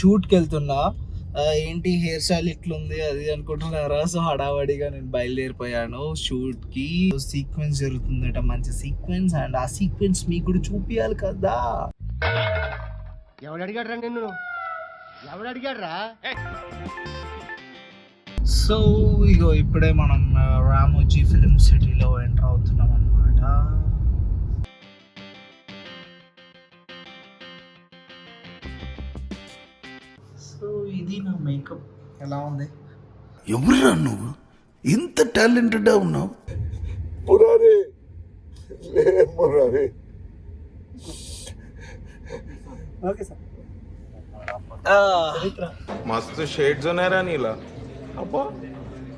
షూట్కి వెళ్తున్నా ఏంటి hair style ఇట్లుంది అది అనుకుంటున్నారా? సో హడావడిగా నేను బయలుదేరిపోయాను. షూట్కి సీక్వెన్స్ జరుగుతుందట మంచి సీక్వెన్స్. అండ్ ఆ సీక్వెన్స్ మీకు కూడా చూపియాలి కదా. ఎవడు అడిగాడు రా నిన్ను? ఎవడు అడిగాడు రా సో ఇగో ఇప్పుడే మనం రామోజీ ఫిలిం సిటీలో ఎంటర్ అవుతున్నాం అనమాట సో ఇది నా మేకప్ ఎలా ఉంది? ఎవరురా నువ్వు? ఇంత టాలెంటెడ్ ఉన్నావు? మురారి లేదు ఓకే సార్. మస్తు షేడ్స్ ఉన్నాయరా నీలా. అబ్బో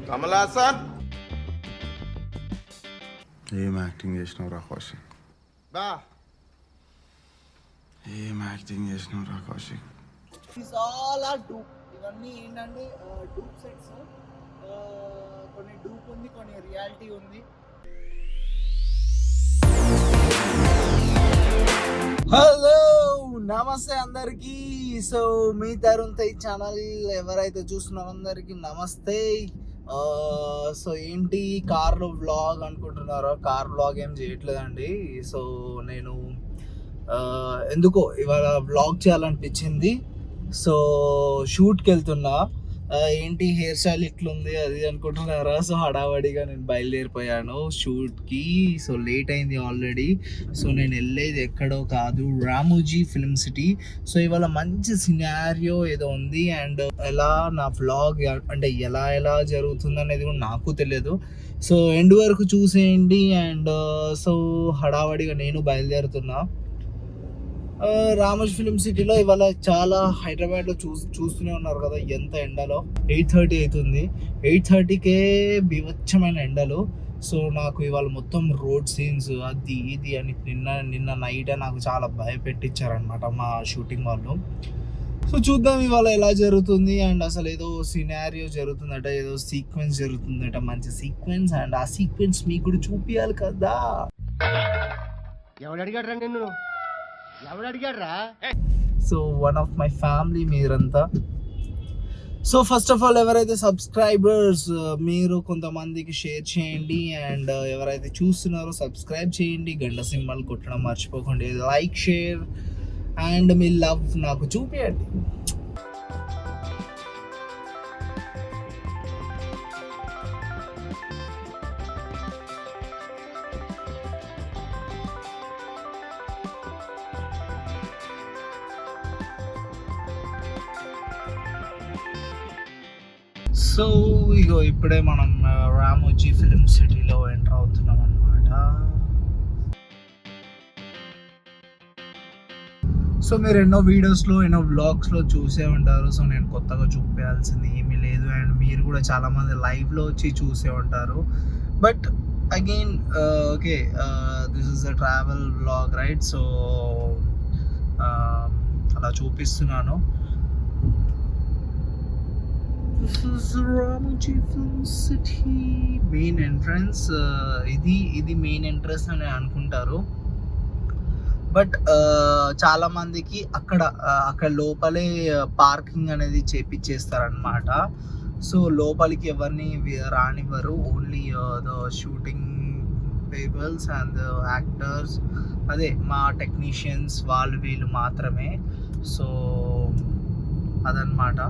కమలా సార్ ఏం యాక్టింగ్ చేసినావు రా కౌశిక్? బా. ఏం యాక్టింగ్ చేసినావు రా కౌశిక్? ఆల్ ఆర్ డూప్ ఇవన్నీ ఏంటంటే డూప్ సెట్స్ కొన్ని డూప్ ఉంది కొన్ని రియాలిటీ ఉంది. హలో నమస్తే అందరికీ. సో మీ తరుణ్ తై ఛానల్ ఎవరైతే చూస్తున్నారో అందరికీ నమస్తే. సో ఏంటి కార్లో వ్లాగ్ అనుకుంటున్నారో? కార్ వ్లాగ్ ఏం చేయట్లేదండి. సో నేను ఎందుకో ఇవాళ వ్లాగ్ చేయాలనిపించింది. సో షూట్కి వెళ్తున్నా ఏంటి హెయిర్ స్టైల్ ఇట్లుంది అది అనుకుంటున్నారా? సో హడావడిగా నేను బయలుదేరిపోయాను షూట్కి. సో లేట్ అయింది ఆల్రెడీ. సో నేను వెళ్ళేది ఎక్కడో కాదు రామోజీ ఫిల్మ్ సిటీ. సో ఇవాళ మంచి సినారియో ఏదో ఉంది. అండ్ ఎలా నా వ్లాగ్ అంటే ఎలా ఎలా జరుగుతుంది అనేది కూడా నాకు తెలియదు. సో ఎండ్ వరకు చూసేయండి. అండ్ సో హడావడిగా నేను బయలుదేరుతున్నా. రామజ్ ఫిలిం సిటీలో ఇవాళ చాలా హైదరాబాద్లో చూ చూస్తూనే ఉన్నారు కదా ఎంత ఎండలో. ఎయిట్ థర్టీ అవుతుంది ఎయిట్ థర్టీకే బీభత్సమైన ఎండలు. సో నాకు ఇవాళ మొత్తం రోడ్ సీన్స్ అది ఇది అని నిన్న నిన్న నైట్ నాకు చాలా భయపెట్టించారనమాట మా షూటింగ్ వాళ్ళు. సో చూద్దాం ఇవాళ ఎలా జరుగుతుంది అండ్ అసలు ఏదో సినారియో జరుగుతుందట ఏదో సీక్వెన్స్ జరుగుతుందట మంచి సీక్వెన్స్ అండ్ ఆ సీక్వెన్స్ మీకు కూడా చూపించాలి కదా. ఎవడు అడిగాడు నిన్ను? So one of my family మీరంతా. సో ఫస్ట్ ఆఫ్ ఆల్ ఎవరైతే సబ్స్క్రైబర్స్ మీరు కొంతమందికి షేర్ చేయండి అండ్ ఎవరైతే చూస్తున్నారో సబ్స్క్రైబ్ చేయండి. గంట సింబల్ కొట్టడం మర్చిపోకండి. లైక్ షేర్ అండ్ మీ లవ్ నాకు చూపించండి సో ఇగో ఇప్పుడే మనం రామోజీ ఫిలిం సిటీలో ఎంటర్ అవుతున్నాం అనమాట సో మీరు ఎన్నో వీడియోస్లో ఎన్నో వ్లాగ్స్లో చూసే ఉంటారు. సో నేను కొత్తగా చూపించాల్సింది ఏమీ లేదు. అండ్ మీరు కూడా చాలామంది లైవ్లో వచ్చి చూసే ఉంటారు. But again okay this is the travel vlog right? So అలా చూపిస్తున్నాను. This is Ramoji Film City main entrance uh, ఇది ఇది మెయిన్ ఎంట్రన్స్ అని అనుకుంటారు. బట్ uh, చాలా మందికి అక్కడ uh, అక్కడ లోపలే పార్కింగ్ అనేది చేపించేస్తారనమాట సో లోపలికి ఎవరిని రానివ్వరు. Only the shooting peoples and actors అదే మా టెక్నీషియన్స్ వాళ్ళు వీళ్ళు మాత్రమే. సో అదనమాట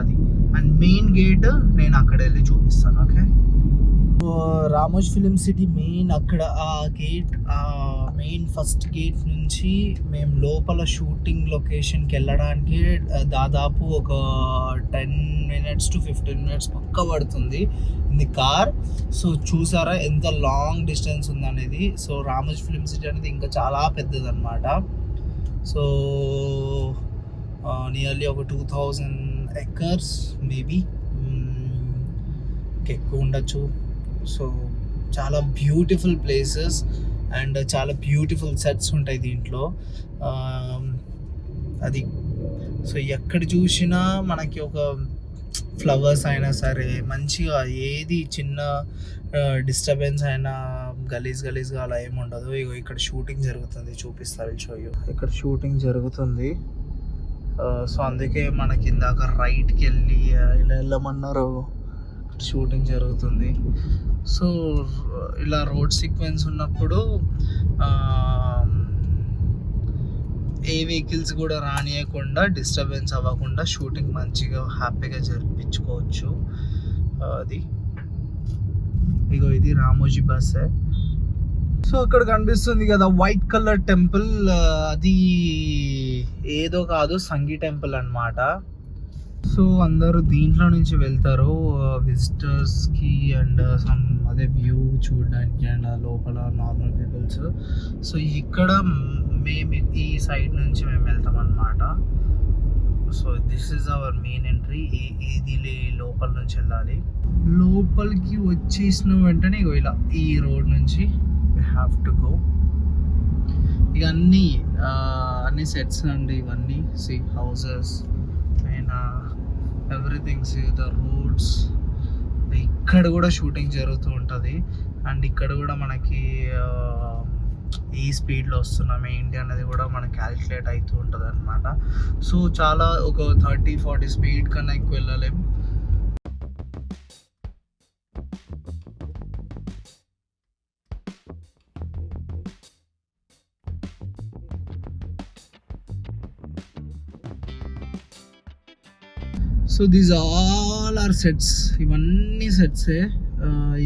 అది. అండ్ మెయిన్ గేట్ నేను అక్కడ వెళ్ళి చూపిస్తాను okay Ramoji film city main అక్కడ ఆ గేట్ ఆ మెయిన్ ఫస్ట్ గేట్ నుంచి మేము లోపల షూటింగ్ లొకేషన్కి వెళ్ళడానికి దాదాపు ఒక ten minutes to fifteen minutes పక్క పడుతుంది. ఇది కార్ సో చూసారా ఎంత లాంగ్ డిస్టెన్స్ ఉందనేది. సో రామోజ్ ఫిలిం సిటీ అనేది ఇంకా చాలా పెద్దది అనమాట సో నియర్లీ ఒక టూ థౌజండ్ ఎకర్స్ మేబీ ఎక్కువ ఉండొచ్చు. సో చాలా బ్యూటిఫుల్ ప్లేసెస్ అండ్ చాలా బ్యూటిఫుల్ సెట్స్ ఉంటాయి దీంట్లో. Um, అది. సో ఎక్కడ చూసినా మనకి ఒక ఫ్లవర్స్ అయినా సరే మంచిగా ఏది చిన్న uh, డిస్టర్బెన్స్ అయినా గలీజ్ గలీజ్గా అలా ఏమి ఉండదు. ఇగో ఇక్కడ షూటింగ్ జరుగుతుంది. చూపిస్తారు షో ఇక్కడ షూటింగ్ జరుగుతుంది. సో అందుకే మనకి ఇందాక రైట్కి వెళ్ళి ఇలా వెళ్ళమన్నారు. షూటింగ్ జరుగుతుంది. సో ఇలా రోడ్ సీక్వెన్స్ ఉన్నప్పుడు ఏ వెహికల్స్ కూడా రానియకుండా డిస్టర్బెన్స్ అవ్వకుండా షూటింగ్ మంచిగా హ్యాపీగా జరిపించుకోవచ్చు. అది. ఇగో ఇది రామోజీ బస్సే. సో అక్కడ కనిపిస్తుంది కదా వైట్ కలర్ టెంపుల్ అది ఏదో కాదు సంగీ టెంపుల్ అన్నమాట. సో అందరూ దీంట్లో నుంచి వెళ్తారు విజిటర్స్కి అండ్ సమ్ అదే వ్యూ చూడడానికి అండ్ లోపల నార్మల్ పీపుల్స్ సో ఇక్కడ మేము ఈ సైడ్ నుంచి మేము వెళ్తాం అన్నమాట so this is our main entry ఇది లే- లోపల నుంచి వెళ్ళాలి. లోపలికి వచ్చేసిన వెంటనే ఇలా ఈ రోడ్ నుంచి హ్యావ్ టు గో ఇక అన్నీ అన్ని సెట్స్ అండి ఇవన్నీ. See houses and everything see the roads ఇక్కడ కూడా షూటింగ్ జరుగుతూ ఉంటుంది. అండ్ ఇక్కడ కూడా మనకి ఈ స్పీడ్లో వస్తున్నాం ఏంటి అనేది కూడా మనకి క్యాలిక్యులేట్ అవుతూ ఉంటుంది అనమాట సో చాలా ఒక థర్టీ ఫార్టీ స్పీడ్ కన్నా ఎక్కువ వెళ్ళలేం. So these all are sets ఇవన్నీ సెట్సే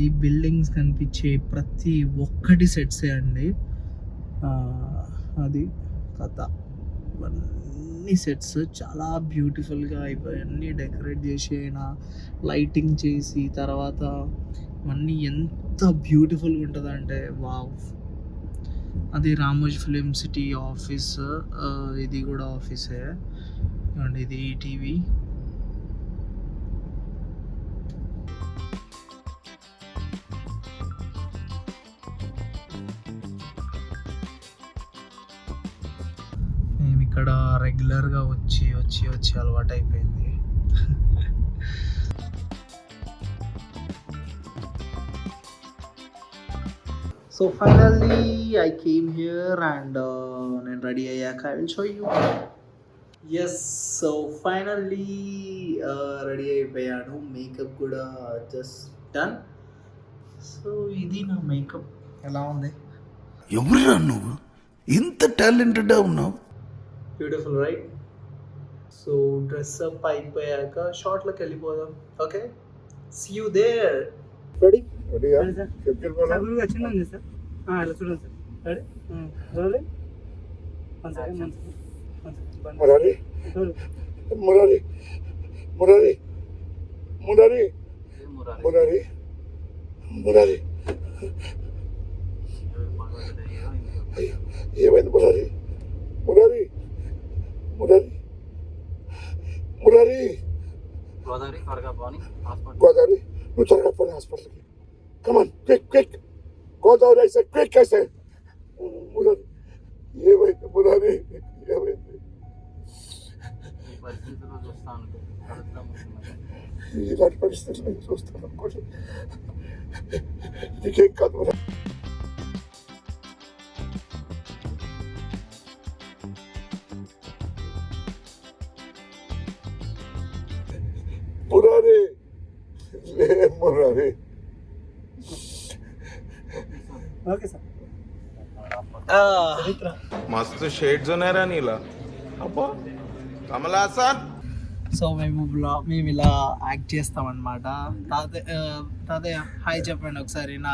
ఈ బిల్డింగ్స్ కనిపించే ప్రతి ఒక్కటి సెట్సే అండి. అది కథ. ఇవన్నీ సెట్స్ చాలా బ్యూటిఫుల్గా ఇవన్నీ డెకరేట్ చేసి అయినా లైటింగ్ చేసి తర్వాత ఇవన్నీ ఎంత బ్యూటిఫుల్గా ఉంటుందంటే వావ్ అది రామోజీ ఫిలిం సిటీ ఆఫీస్ ఇది కూడా ఆఫీసే అండ్ ఇది ఈటీవీ రెగ్యులర్గా వచ్చి వచ్చి వచ్చి అలవాటు అయిపోయింది so finally I came here and నేను రెడీ అయ్యాక I will show you yes so finally ready అయిపోయాను. మేకప్ కూడా జస్ట్ డన్ సో ఇది నా మేకప్ ఎలా ఉంది? ఎవరురా నువ్వు? ఇంత టాలెంటెడ్ ఉన్నావు? Beautiful right so dress up అయిపోయాక షార్ట్లోకి వెళ్ళిపోదాం. Okay see you there ready వచ్చిందండి సార్ ఇలా చూడండి సార్ రెడీ చూడండి మురారి మురారి మురారి మురారి మురారి మురారి ఏమైంది Murari Murari మురారి మురారి గోదావరి త్వరగా పోని హాస్పిటల్ గోదావరి నువ్వు త్వరగా పోనీ హాస్పిటల్కి కమాన్ క్విక్ క్విక్ గోదావరి అయితే క్విక్ అయితే మురారి ఏమైంది మురారి ఏమైంది ఈ పరిస్థితుల్లో చూస్తా ఉంటే కలుద్దాం అనుకున్నాను. ఇలాంటి పరిస్థితులు నేను చూస్తాను అనుకోండి నీకేం కాదు Shades అబ్బా కమలా సార్ సో మేము బ్లా మేము ఇలా యాక్ట్ చేస్తామన్నమాట తాతయ్య తాతయ్య హాయ్ చెప్పండి ఒకసారి నా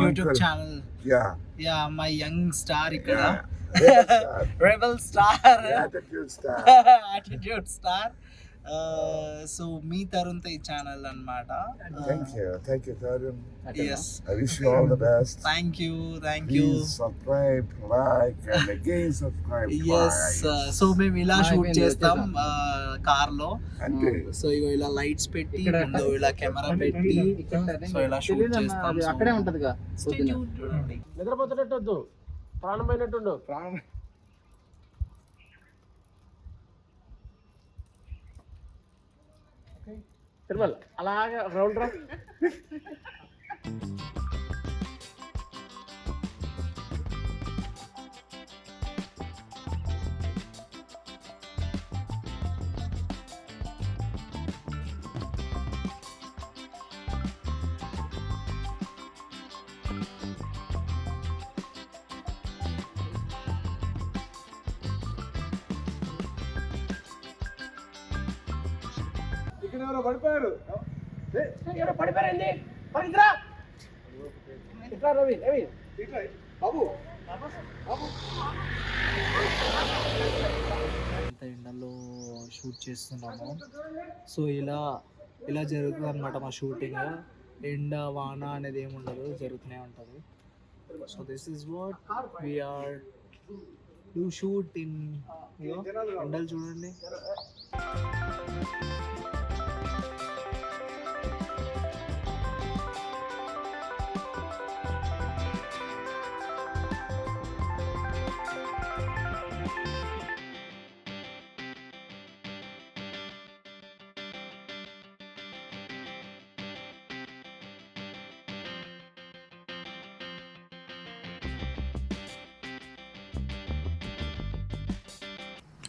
YouTube channel yeah my young star ఇక్కడ రెబల్ స్టార్ స్టార్ సో మీ తరుణ్ తై ఛానల్ అనమాట thank you thank you Tarun yes you all the best. Thank you thank you subscribe, like, and again subscribe. Yes. So మేము ఇలా shoot చేస్తాం కార్లో so ఇగో ఇలా lights పెట్టి ముందు ఇలా కెమెరా పెట్టి. సో ఇలా షూట్ చేస్తాం అక్కడే ఉంటదిగా. నిద్రపోతున్నట్టు వద్దు. ప్రాణం పోయినట్టుండు. ప్రాణం తిరుమల. అలాగే రౌండ్ రా ఎవరో పడిపోయారు? ఎవరో పడిపోయారండి పడిద్రా ఇట్లా రవి రవి ఇట్లా బాబు. ఇంత ఎండలో షూట్ చేస్తున్నాము. సో ఇలా ఇలా జరుగుతుంది అనమాట మా షూటింగ్. ఎండ వాన అనేది ఏమి ఉండదు జరుగుతూనే ఉంటుంది. So this is what we are do shoot in ఎండలు చూడండి.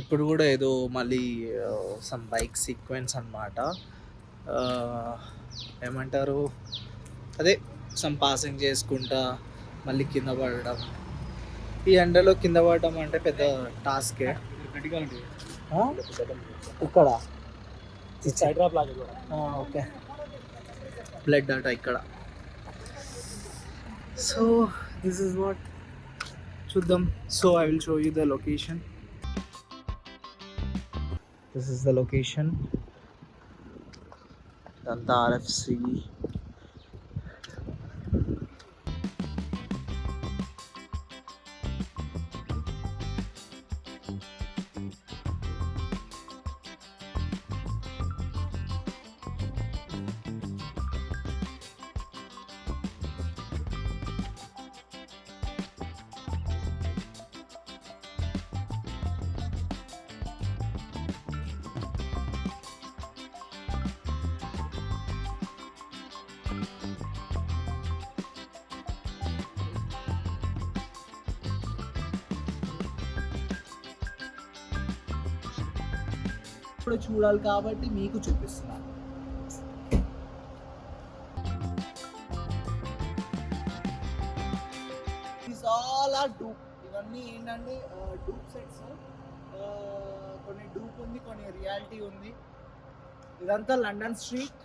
ఇప్పుడు కూడా ఏదో మళ్ళీ సమ్ బైక్ సీక్వెన్స్ అనమాట ఏమంటారు? అదే సమ్ పాసింగ్ చేసుకుంటా మళ్ళీ కింద పడడం. ఈ ఎండలో కింద పడడం అంటే పెద్ద టాస్కే? ఇక్కడ? ఓకే. బ్లడ్ అట ఇక్కడ. సో దిస్ ఇస్ వాట్ చూద్దాం. So I will show you the location this is the location ఇదంతా ఆర్ఎఫ్సి ఇప్పుడు చూడాలి కాబట్టి మీకు చూపిస్తున్నాను. చాలా డూప్ ఇవన్నీ ఏంటంటే డూప్ సెట్స్ కొన్ని డూప్ ఉంది కొన్ని రియాలిటీ ఉంది. ఇదంతా London street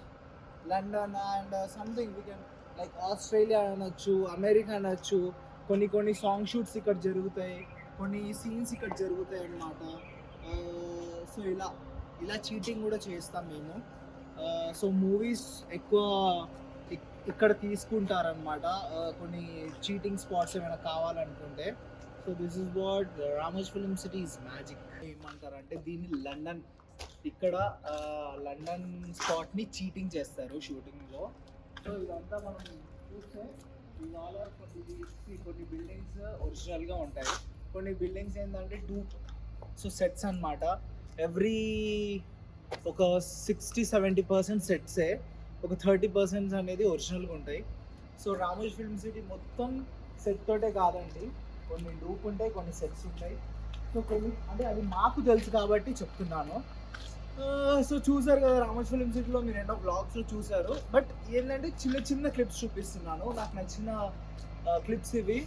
London and something we can like Australia అనొచ్చు అమెరికా అనొచ్చు. కొన్ని కొన్ని సాంగ్ షూట్స్ ఇక్కడ జరుగుతాయి. కొన్ని సీన్స్ ఇక్కడ జరుగుతాయి అన్నమాట. సో ఇలా. ఇలా చీటింగ్ కూడా చేస్తాం మేము. సో మూవీస్ ఎక్కువ ఇక్కడ తీసుకుంటారనమాట కొన్ని చీటింగ్ స్పాట్స్ ఏమైనా కావాలనుకుంటే. So this is what Ramoji film city is magic ఏమంటారంటే దీన్ని లండన్ ఇక్కడ లండన్ స్పాట్ని చీటింగ్ చేస్తారు షూటింగ్లో సో ఇదంతా మనం చూస్తే కొన్ని కొన్ని బిల్డింగ్స్ ఒరిజినల్గా ఉంటాయి. కొన్ని బిల్డింగ్స్ ఏంటంటే టూ సో సెట్స్ అన్నమాట. ఎవ్రీ ఒక సిక్స్టీ సెవెంటీ పర్సెంట్ సెట్సే ఒక థర్టీ పర్సెంట్స్ అనేది ఒరిజినల్గా ఉంటాయి. సో రామోజ్ ఫిల్మ్ సిటీ మొత్తం సెట్ తోటే కాదండి. కొన్ని డూప్ ఉంటాయి కొన్ని సెట్స్ ఉంటాయి. సో కొన్ని అంటే అది మాకు తెలుసు కాబట్టి చెప్తున్నాను. సో చూసారు కదా రామోజ్ ఫిల్మ్ సిటీలో మీరు ఎన్నో బ్లాగ్స్లో చూసారు. బట్ ఏంటంటే చిన్న చిన్న క్లిప్స్ చూపిస్తున్నాను. నాకు నచ్చిన క్లిప్స్ ఇవి.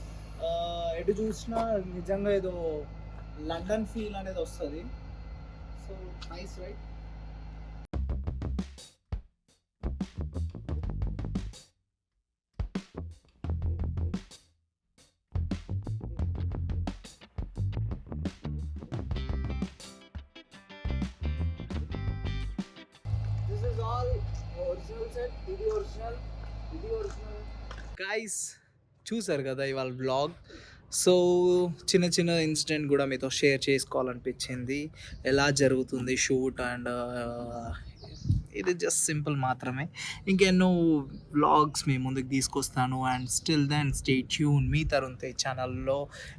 ఎటు చూసినా నిజంగా ఏదో లండన్ ఫీల్ అనేది వస్తుంది. so nice right this is all original set ఇది ఒరిజినల్ ఇది ఒరిజినల్ గైస్ చూసారు కదా ఇవాళ బ్లాగ్ సో చిన్న చిన్న ఇన్సిడెంట్ కూడా మీతో షేర్ చేసుకోవాలనిపించింది. ఎలా జరుగుతుంది షూట్ అండ్ ఇది జస్ట్ సింపుల్ మాత్రమే. ఇంకెన్నో వ్లాగ్స్ మీ ముందుకు తీసుకొస్తాను. And still then stay tune మీ తరుణ్ తేజ్ ఛానల్లో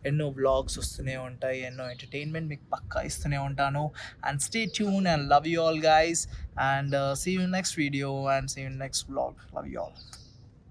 ఎన్నో వ్లాగ్స్ వస్తూనే ఉంటాయి. ఎన్నో ఎంటర్టైన్మెంట్ మీకు పక్కా ఇస్తూనే ఉంటాను. And stay tune and love you all guys and see you next video and see you next vlog love you all